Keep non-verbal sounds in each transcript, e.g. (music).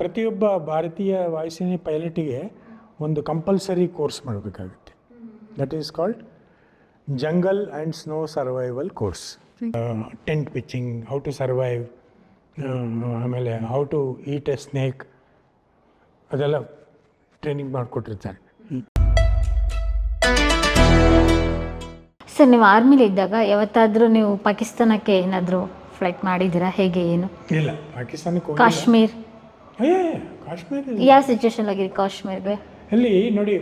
ಪ್ರತಿಯೊಬ್ಬ ಭಾರತೀಯ ವಾಯುಸೇನೆ ಪೈಲಟಿಗೆ ಒಂದು ಕಂಪಲ್ಸರಿ ಕೋರ್ಸ್ ಮಾಡಬೇಕಾಗುತ್ತೆ. That is called jungle and snow survival course tent pitching how to survive ಆಮೇಲೆ how to eat a snake ಅದೆಲ್ಲ ಟ್ರೈನಿಂಗ್ ಮಾಡಿಕೊಟ್ಟಿರ್ತಾರೆ. ಸರ್ ನೀವು ಆರ್ಮಿಲಿ ಇದ್ದಾಗ ಯಾವತ್ತಾದರೂ ನೀವು ಪಾಕಿಸ್ತಾನಕ್ಕೆ ಏನಾದರೂ ಫ್ಲೈಟ್ ಮಾಡಿದ್ದೀರಾ? ಹೇಗೆ ಏನು? ಇಲ್ಲ ಪಾಕಿಸ್ತಾನಕ್ಕೆ. ಕಾಶ್ಮೀರ್? ಏ ಕಾಶ್ಮೀರ ಯಾವ ಸಿಚುವೇಶನ್ ಆಗಿದೆ ಕಾಶ್ಮೀರ್ಗೆ ಅಲ್ಲಿ ನೋಡಿ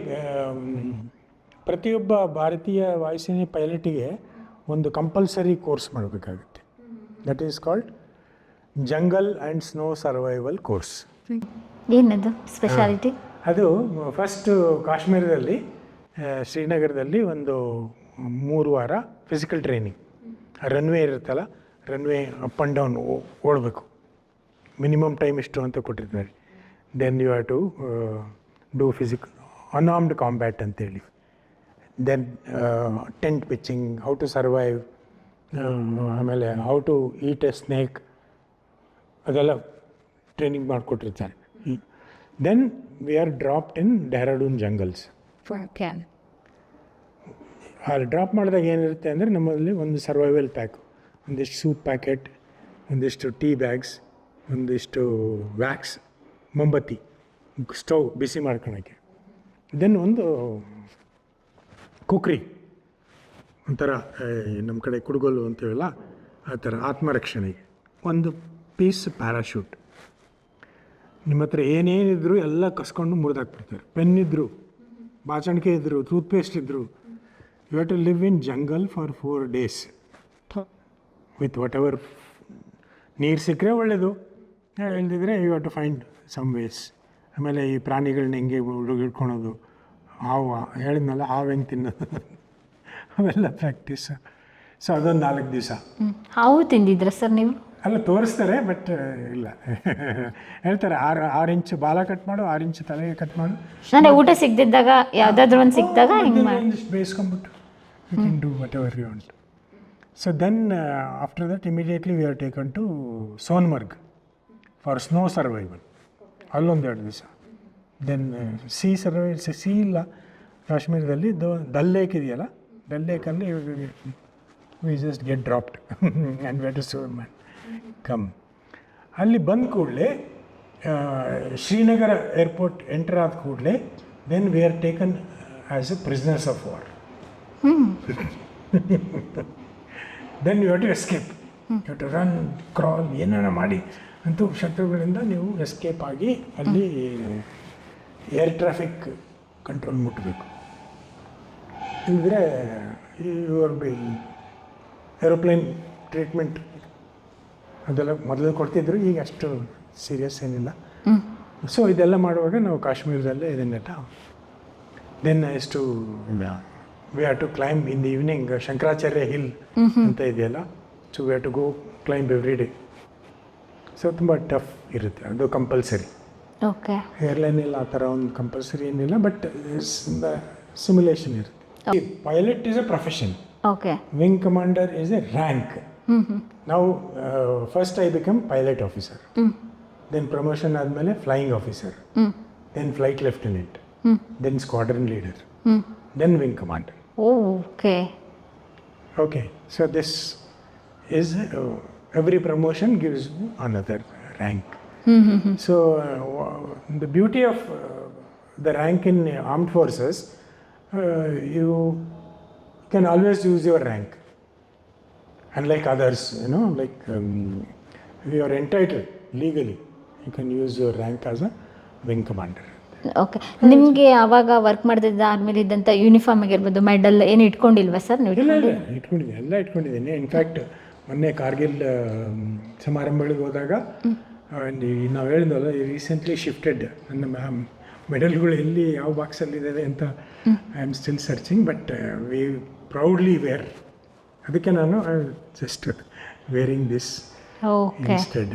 ಪ್ರತಿಯೊಬ್ಬ ಭಾರತೀಯ ವಾಯುಸೇನೆ ಪೈಲಟಿಗೆ ಒಂದು ಕಂಪಲ್ಸರಿ ಕೋರ್ಸ್ ಮಾಡಬೇಕಾಗುತ್ತೆ. That is called jungle and snow survival course ಏನದು? ಸ್ಪೆಷಾಲಿಟಿ ಅದು ಫಸ್ಟು ಕಾಶ್ಮೀರದಲ್ಲಿ ಶ್ರೀನಗರದಲ್ಲಿ ಒಂದು ಮೂರು ವಾರ ಫಿಸಿಕಲ್ ಟ್ರೈನಿಂಗ್ ರನ್ವೇ ಇರುತ್ತಲ್ಲ ರನ್ವೇ ಅಪ್ ಆ್ಯಂಡ್ ಡೌನ್ ಓಡಬೇಕು. ಮಿನಿಮಮ್ ಟೈಮ್ ಇಷ್ಟು ಅಂತ ಕೊಟ್ಟಿರ್ತಾರೆ then you have to do physique unarmed combat ಅಂತೇಳಿ then tent pitching how to survive ಆಮೇಲೆ how to eat a snake ಅದೆಲ್ಲ training ಮಾಡಿಕೊಟ್ಟಿರ್ತಾರೆ then we are dropped in Dehradun jungles ಅಲ್ಲಿ drop ಮಾಡಿದಾಗ ಏನಿರುತ್ತೆ ಅಂದರೆ ನಮ್ಮಲ್ಲಿ ಒಂದು ಸರ್ವೈವಲ್ ಪ್ಯಾಕ್ ಒಂದಿಷ್ಟು ಸೂಪ್ ಪ್ಯಾಕೆಟ್ ಒಂದಿಷ್ಟು ಟೀ ಬ್ಯಾಗ್ಸ್ ಒಂದಿಷ್ಟು ವ್ಯಾಕ್ಸ್ ಮೊಂಬತ್ತಿ ಸ್ಟೌವ್ ಬಿಸಿ ಮಾಡ್ಕೊಳಕ್ಕೆ. ದೆನ್ ಒಂದು ಕುಕ್ರಿ ಒಂಥರ ನಮ್ಮ ಕಡೆ ಕುಡುಗೋಲು ಅಂತೀವಲ್ಲ ಆ ಥರ ಆತ್ಮರಕ್ಷಣೆಗೆ. ಒಂದು ಪೀಸ್ ಪ್ಯಾರಾಶೂಟ್. ನಿಮ್ಮ ಹತ್ರ ಏನೇನಿದ್ರು ಎಲ್ಲ ಕಸ್ಕೊಂಡು ಮುರಿದಾಕ್ಬಿಡ್ತಾರೆ. ಪೆನ್ ಇದ್ದರು ಬಾಚಣಿಕೆ ಇದ್ದರು ಟೂತ್ಪೇಸ್ಟ್ ಇದ್ದರು you have to live in jungle for four days with whatever ನೀರು ಸಿಕ್ಕರೆ ಒಳ್ಳೆಯದು ಇಲ್ದಿದ್ರೆ you have to find some ways ಆಮೇಲೆ ಈ ಪ್ರಾಣಿಗಳನ್ನ ಹೆಂಗೆ ಇಟ್ಕೊಳೋದು ಹಾವು ಹೇಳಿದ್ನಲ್ಲ (laughs) ಹಾವು ಹೆಂಗೆ ತಿನ್ನೋದು? ಅವೆಲ್ಲ ಪ್ರಾಕ್ಟೀಸ್ ಸೊ ಅದೊಂದು ನಾಲ್ಕು ದಿವಸ. ಹಾವು ತಿಂದಿದ್ರ ಸರ್ ನೀವು? ಅಲ್ಲ ತೋರಿಸ್ತಾರೆ ಬಟ್ ಇಲ್ಲ. (laughs) ಹೇಳ್ತಾರೆ ಆರು ಆರು ಇಂಚು ಬಾಲ ಕಟ್ ಮಾಡು ಆರು ಇಂಚು ತಲೆಗೆ ಕಟ್ ಮಾಡು. ಅಂದರೆ ಊಟ ಸಿಗದಿದ್ದಾಗ ಯಾವುದಾದ್ರೂ ಒಂದು ಸಿಕ್ಕಿದಾಗ ಒಂದಿಷ್ಟು ಬೇಯಿಸ್ಕೊಂಬಿಟ್ಟು you can do whatever you want so then after that immediately we are taken to Sonmarg for snow survival ಅಲ್ಲೊಂದು ಎರಡು ದಿವಸ ದೆನ್ ಸಿ ಸರ್ವೈ ಸಿ ಇಲ್ಲ. ಕಾಶ್ಮೀರದಲ್ಲಿ ದೋ ಡಲ್ ಲೇಕ್ ಇದೆಯಲ್ಲ? Dal ಲೇಕಲ್ಲಿ we just get dropped and wait to man come ಅಲ್ಲಿ ಬಂದ ಕೂಡಲೇ Srinagar airport enter ಆದ ಕೂಡಲೇ then we are taken as a prisoners of war then you have to escape you to run crawl ಏನಾರ ಮಾಡಿ ಅಂತೂ ಶತ್ರುಗಳಿಂದ ನೀವು ಎಸ್ಕೇಪ್ ಆಗಿ ಅಲ್ಲಿ ಏರ್ ಟ್ರಾಫಿಕ್ ಕಂಟ್ರೋಲ್ ಮುಟ್ಟಬೇಕು ಇಲ್ಲದ್ರೆ ಇವರು ಬಿ ಏರೋಪ್ಲೇನ್ ಟ್ರೀಟ್ಮೆಂಟ್ ಅದೆಲ್ಲ ಮೊದಲು ಕೊಡ್ತಿದ್ರು ಈಗ ಅಷ್ಟು ಸೀರಿಯಸ್ ಏನಿಲ್ಲ. ಸೊ ಇದೆಲ್ಲ ಮಾಡುವಾಗ ನಾವು ಕಾಶ್ಮೀರದಲ್ಲೇ ಇದನ್ನೆಲ್ಲ ದೆನ್ ಎಷ್ಟು we have to climb in the evening Shankaracharya hill ಅಂತ ಇದೆಯಲ್ಲ? So we have to go climb every day so ತುಂಬ ಟಫ್ ಇರುತ್ತೆ. ಅದು ಕಂಪಲ್ಸರಿ ಓಕೆ ಏರ್ಲೈನ್ ಇಲ್ಲ ಆ ಥರ ಒಂದು ಕಂಪಲ್ಸರಿ ಏನಿಲ್ಲ ಬಟ್ ಸಿಮ್ಯುಲೇಷನ್ ಇರುತ್ತೆ. Pilot is a profession okay wing commander is a rank hmm hmm ನಾವು first I become pilot officer then promotion ಆದಮೇಲೆ flying officer hmm then flight lieutenant hmm then squadron leader hmm then wing commander okay Okay, so this is uh, every promotion gives another rank. ಹ್ಞೂ So, uh, the beauty of uh, the rank in armed forces, uh, you can always use your rank. Unlike others, you know, like um, you are entitled legally, you can use your rank as a wing commander. Okay ನಿಮಗೆ ಆವಾಗ work ಮಾಡ್ತಿದ್ದ ಆರ್ಮಿಲಿ ಇದ್ದಂಥ uniform ಆಗಿರ್ಬೋದು medal ಏನು ಇಟ್ಕೊಂಡಿಲ್ವಾ sir ನೀವು ಇಟ್ಕೊಂಡಿದ್ದೀನಿ ಎಲ್ಲ ಇಟ್ಕೊಂಡಿದ್ದೀನಿ ಇನ್ಫ್ಯಾಕ್ಟ್ ಮೊನ್ನೆ ಕಾರ್ಗಿಲ್ ಸಮಾರಂಭಗಳಿಗೆ ಹೋದಾಗ ನಾವು ಹೇಳಿದ್ವಲ್ಲ ರೀಸೆಂಟ್ಲಿ ಶಿಫ್ಟೆಡ್ ನನ್ನ ಮ್ಯಾಮ್ ಮೆಡಲ್ಗಳು ಎಲ್ಲಿ ಯಾವ ಬಾಕ್ಸಲ್ಲಿದ್ದಾವೆ ಅಂತ I am still searching but we proudly wear ಅದಕ್ಕೆ ನಾನು ಜಸ್ಟ್ ವೇರಿಂಗ್ ದಿಸ್ ಇನ್ಸ್ಟೆಡ್